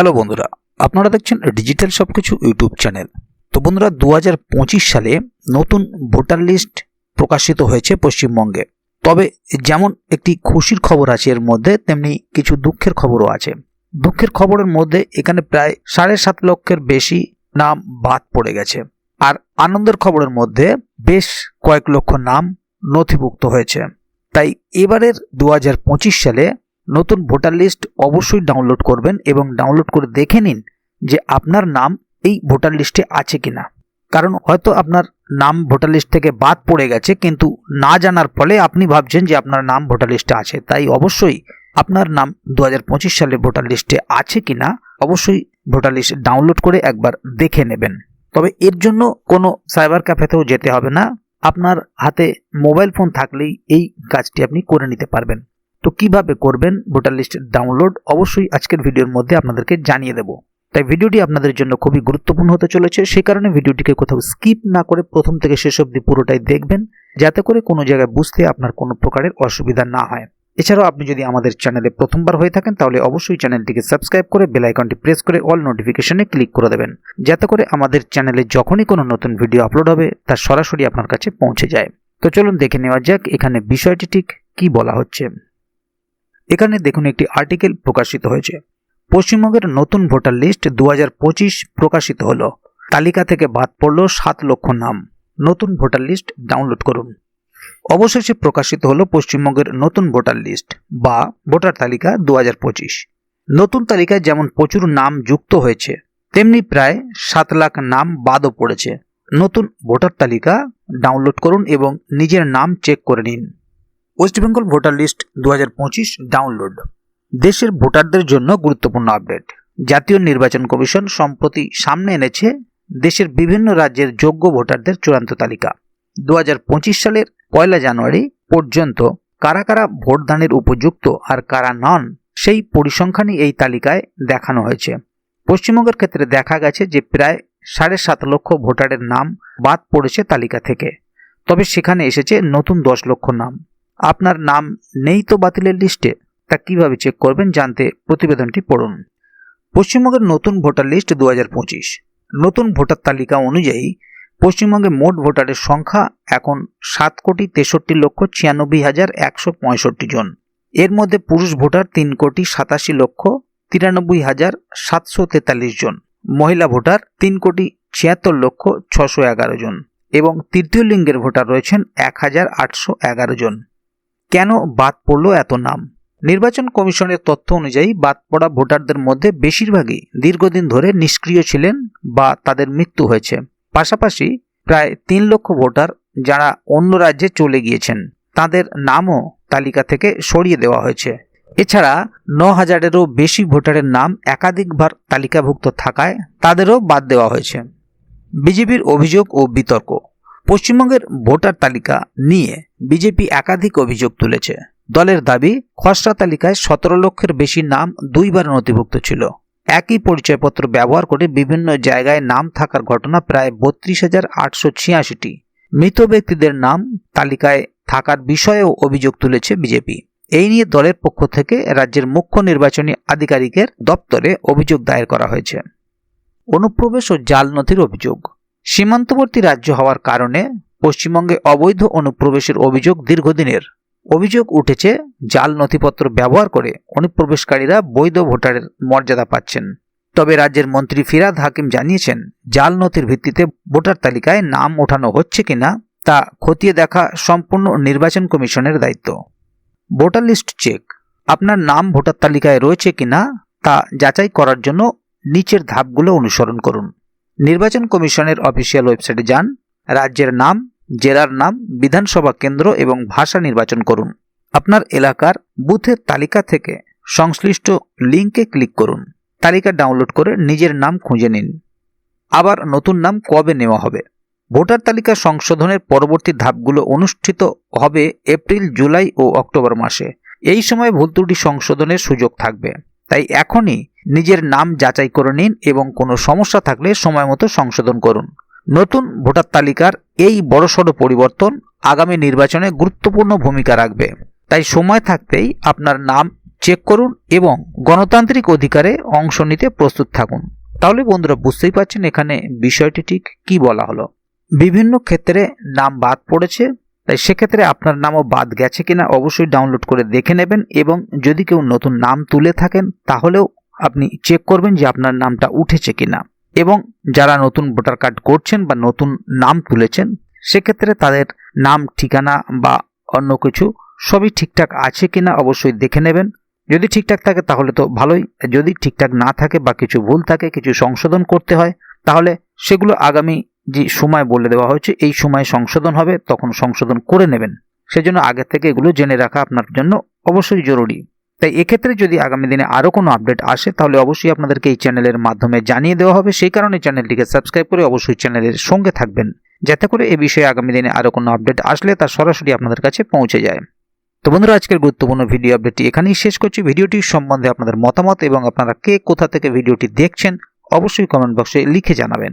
Hello বন্ধুরা, আপনারা দেখছেন ডিজিটাল সব কিছু ইউটিউব চ্যানেল। তো বন্ধুরা দু হাজার পঁচিশ সালে নতুন ভোটার লিস্ট প্রকাশিত হয়েছে পশ্চিমবঙ্গে। তবে যেমন একটি খুশির খবর আছে এর মধ্যে, তেমনি কিছু দুঃখের খবরও আছে। দুঃখের খবরের মধ্যে এখানে প্রায় সাড়ে সাত লক্ষের বেশি নাম বাদ পড়ে গেছে। আর আনন্দের খবরের মধ্যে বেশ কয়েক লক্ষ নাম নথিভুক্ত হয়েছে। তাই এবারের দু হাজার পঁচিশ সালে নতুন ভোটার লিস্ট অবশ্যই ডাউনলোড করবেন এবং ডাউনলোড করে দেখে নিন যে আপনার নাম এই ভোটার লিস্টে আছে কিনা। কারণ হয়তো আপনার নাম ভোটার লিস্ট থেকে বাদ পড়ে গেছে, কিন্তু না জানার ফলে আপনি ভাবছেন যে আপনার নাম ভোটার লিস্টে আছে। তাই অবশ্যই আপনার নাম দু হাজার পঁচিশ সালে ভোটার লিস্টে আছে কিনা অবশ্যই ভোটার লিস্ট ডাউনলোড করে একবার দেখে নেবেন। তবে এর জন্য কোনো সাইবার ক্যাফেতেও যেতে হবে না। আপনার হাতে মোবাইল ফোন থাকলেই এই কাজটি আপনি করে নিতে পারবেন। তো কীভাবে করবেন ভোটার লিস্ট ডাউনলোড? অবশ্যই আজকের ভিডিওর মধ্যে আপনাদেরকে জানিয়ে দেব। তাই ভিডিওটি আপনাদের জন্য খুবই গুরুত্বপূর্ণ হতে চলেছে। সেই কারণে ভিডিওটিকে কোথাও স্কিপ না করে প্রথম থেকে শেষ অবধি পুরোটাই দেখবেন, যাতে করে কোনো জায়গায় বুঝতে আপনার কোনো প্রকারের অসুবিধা না হয়। এছাড়াও আপনি যদি আমাদের চ্যানেলে প্রথমবার হয়ে থাকেন, তাহলে অবশ্যই চ্যানেলটিকে সাবস্ক্রাইব করে বেল আইকনটি প্রেস করে অল নোটিফিকেশনে ক্লিক করে দেবেন, যাতে করে আমাদের চ্যানেলে যখনই কোনো নতুন ভিডিও আপলোড হবে, তা সরাসরি আপনার কাছে পৌঁছে যায়। তো চলুন দেখে নেওয়া যাক এখানে বিষয়টি ঠিক কি বলা হচ্ছে। এখানে দেখুন একটি আর্টিকেল প্রকাশিত হয়েছে। পশ্চিমবঙ্গের নতুন ভোটার লিস্ট দু হাজার পঁচিশ প্রকাশিত হলো। তালিকা থেকে বাদ পড়ল সাত লক্ষ নাম। নতুন ভোটার লিস্ট ডাউনলোড করুন। অবশেষে প্রকাশিত হলো পশ্চিমবঙ্গের নতুন ভোটার লিস্ট বা ভোটার তালিকা দু হাজার পঁচিশ। নতুন তালিকায় যেমন প্রচুর নাম যুক্ত হয়েছে, তেমনি প্রায় সাত লাখ নাম বাদও পড়েছে। নতুন ভোটার তালিকা ডাউনলোড করুন এবং নিজের নাম চেক করে নিন। ওয়েস্ট বেঙ্গল ভোটার লিস্ট দু হাজার পঁচিশ ডাউনলোড দেশের ভোটারদের জন্য গুরুত্বপূর্ণ আপডেট জাতীয় নির্বাচন কমিশন সম্প্রতি সামনে এনেছে দেশের বিভিন্ন রাজ্যের যোগ্য ভোটারদের চূড়ান্ত তালিকা। দু হাজার পঁচিশ সালের পয়লা জানুয়ারি পর্যন্ত কারা কারা ভোটদানের উপযুক্ত আর কারা নন, সেই পরিসংখ্যানই এই তালিকায় দেখানো হয়েছে। পশ্চিমবঙ্গের ক্ষেত্রে দেখা গেছে যে প্রায় সাড়ে সাত লক্ষ ভোটারের নাম বাদ পড়েছে তালিকা থেকে। তবে সেখানে এসেছে নতুন দশ লক্ষ নাম। আপনার নাম নেই তো বাতিলের লিস্টে তা কীভাবে চেক করবেন জানতে প্রতিবেদনটি পড়ুন। পশ্চিমবঙ্গের নতুন ভোটার লিস্ট দু হাজার পঁচিশ। নতুন ভোটার তালিকা অনুযায়ী, পশ্চিমবঙ্গে মোট ভোটারের সংখ্যা এখন সাত কোটি তেষট্টি লক্ষ ছিয়ানব্বই হাজার একশো পঁয়ষট্টি জন। এর মধ্যে পুরুষ ভোটার তিন কোটি সাতাশি লক্ষ তিরানব্বই হাজার সাতশো তেতাল্লিশ জন। মহিলা ভোটার তিন কোটি ছিয়াত্তর লক্ষ ছশো এগারো জন। এবং তৃতীয় লিঙ্গের ভোটার রয়েছেন এক হাজার আটশো এগারো জন। কেন বাদ পড়ল এত নাম? নির্বাচন কমিশনের তথ্য অনুযায়ী বাদ পড়া ভোটারদের মধ্যে বেশিরভাগই দীর্ঘদিন ধরে নিষ্ক্রিয় ছিলেন বা তাদের মৃত্যু হয়েছে। পাশাপাশি প্রায় তিন লক্ষ ভোটার যারা অন্য রাজ্যে চলে গিয়েছেন, তাদের নামও তালিকা থেকে সরিয়ে দেওয়া হয়েছে। এছাড়া ন হাজারেরও বেশি ভোটারের নাম একাধিকবার তালিকাভুক্ত থাকায় তাদেরও বাদ দেওয়া হয়েছে। বিজেপির অভিযোগ ও বিতর্ক। পশ্চিমবঙ্গের ভোটার তালিকা নিয়ে বিজেপি একাধিক অভিযোগ তুলেছে। দলের দাবি, খসড়া তালিকায় সতেরো লক্ষের বেশি নাম দুইবার নথিভুক্ত ছিল। একই পরিচয়পত্র ব্যবহার করে বিভিন্ন জায়গায় নাম থাকার ঘটনা প্রায় বত্রিশ হাজার আটশো ছিয়াশিটি। মৃত ব্যক্তিদের নাম তালিকায় থাকার বিষয়েও অভিযোগ তুলেছে বিজেপি। এই নিয়ে দলের পক্ষ থেকে রাজ্যের মুখ্য নির্বাচনী আধিকারিকের দপ্তরে অভিযোগ দায়ের করা হয়েছে। অনুপ্রবেশ ও জাল নথির অভিযোগ। সীমান্তবর্তী রাজ্য হওয়ার কারণে পশ্চিমবঙ্গে অবৈধ অনুপ্রবেশের অভিযোগ দীর্ঘদিনের। অভিযোগ উঠেছে, জাল নথিপত্র ব্যবহার করে অনুপ্রবেশকারীরা বৈধ ভোটারের মর্যাদা পাচ্ছেন। তবে রাজ্যের মন্ত্রী ফিরাদ হাকিম জানিয়েছেন, জাল নথির ভিত্তিতে ভোটার তালিকায় নাম ওঠানো হচ্ছে কিনা তা খতিয়ে দেখা সম্পূর্ণ নির্বাচন কমিশনের দায়িত্ব। ভোটার লিস্ট চেক, আপনার নাম ভোটার তালিকায় রয়েছে কিনা তা যাচাই করার জন্য নিচের ধাপগুলো অনুসরণ করুন। নির্বাচন কমিশনের অফিসিয়াল ওয়েবসাইটে যান, রাজ্যের নাম, জেলার নাম, বিধানসভা কেন্দ্র এবং ভাষা নির্বাচন করুন। আপনার এলাকার বুথের তালিকা থেকে সংশ্লিষ্ট লিঙ্কে ক্লিক করুন। তালিকা ডাউনলোড করে নিজের নাম খুঁজে নিন। আবার নতুন নাম কবে নেওয়া হবে? ভোটার তালিকা সংশোধনের পরবর্তী ধাপগুলো অনুষ্ঠিত হবে এপ্রিল, জুলাই ও অক্টোবর মাসে। এই সময় ভুল ত্রুটি সংশোধনের সুযোগ থাকবে। তাই এখনই নিজের নাম যাচাই করে নিন এবং কোনো সমস্যা থাকলে সময় মতো সংশোধন করুন। নতুন ভোটার তালিকার এই বড়সড় পরিবর্তন আগামী নির্বাচনে গুরুত্বপূর্ণ ভূমিকা রাখবে। তাই সময় থাকতেই আপনার নাম চেক করুন এবং গণতান্ত্রিক অধিকারে অংশ নিতে প্রস্তুত থাকুন। তাহলে বন্ধুরা বুঝতেই পারছেন এখানে বিষয়টি ঠিক কি বলা হলো। বিভিন্ন ক্ষেত্রে নাম বাদ পড়েছে তাই সেক্ষেত্রে আপনার নামও বাদ গেছে কিনা অবশ্যই ডাউনলোড করে দেখে নেবেন এবং যদি কেউ নতুন নাম তুলে থাকেন, তাহলেও আপনি চেক করবেন যে আপনার নামটা উঠেছে কিনা। এবং যারা নতুন ভোটার কার্ড করছেন বা নতুন নাম তুলেছেন, সেক্ষেত্রে তাদের নাম, ঠিকানা বা অন্য কিছু সবই ঠিকঠাক আছে কিনা অবশ্যই দেখে নেবেন। যদি ঠিকঠাক থাকে তাহলে তো ভালোই, যদি ঠিকঠাক না থাকে বা কিছু ভুল থাকে, কিছু সংশোধন করতে হয়, তাহলে সেগুলো আগামী যে সময় বলে দেওয়া হয়েছে, এই সময় সংশোধন হবে, তখন সংশোধন করে নেবেন। সেজন্য আগে থেকে এগুলো জেনে রাখা আপনার জন্য অবশ্যই জরুরি। তাই এক্ষেত্রে যদি আগামী দিনে আরও কোনো আপডেট আসে, তাহলে অবশ্যই আপনাদেরকে এই চ্যানেলের মাধ্যমে জানিয়ে দেওয়া হবে। সেই কারণে চ্যানেলটিকে সাবস্ক্রাইব করে অবশ্যই চ্যানেলের সঙ্গে থাকবেন, যাতে করে এ বিষয়ে আগামী দিনে আরও কোনো আপডেট আসলে তা সরাসরি আপনাদের কাছে পৌঁছে যায়। তো বন্ধুরা, আজকের গুরুত্বপূর্ণ ভিডিও আপডেটটি এখানেই শেষ করছি। ভিডিওটি সম্বন্ধে আপনাদের মতামত এবং আপনারা কে কোথা থেকে ভিডিওটি দেখছেন, অবশ্যই কমেন্ট বক্সে লিখে জানাবেন।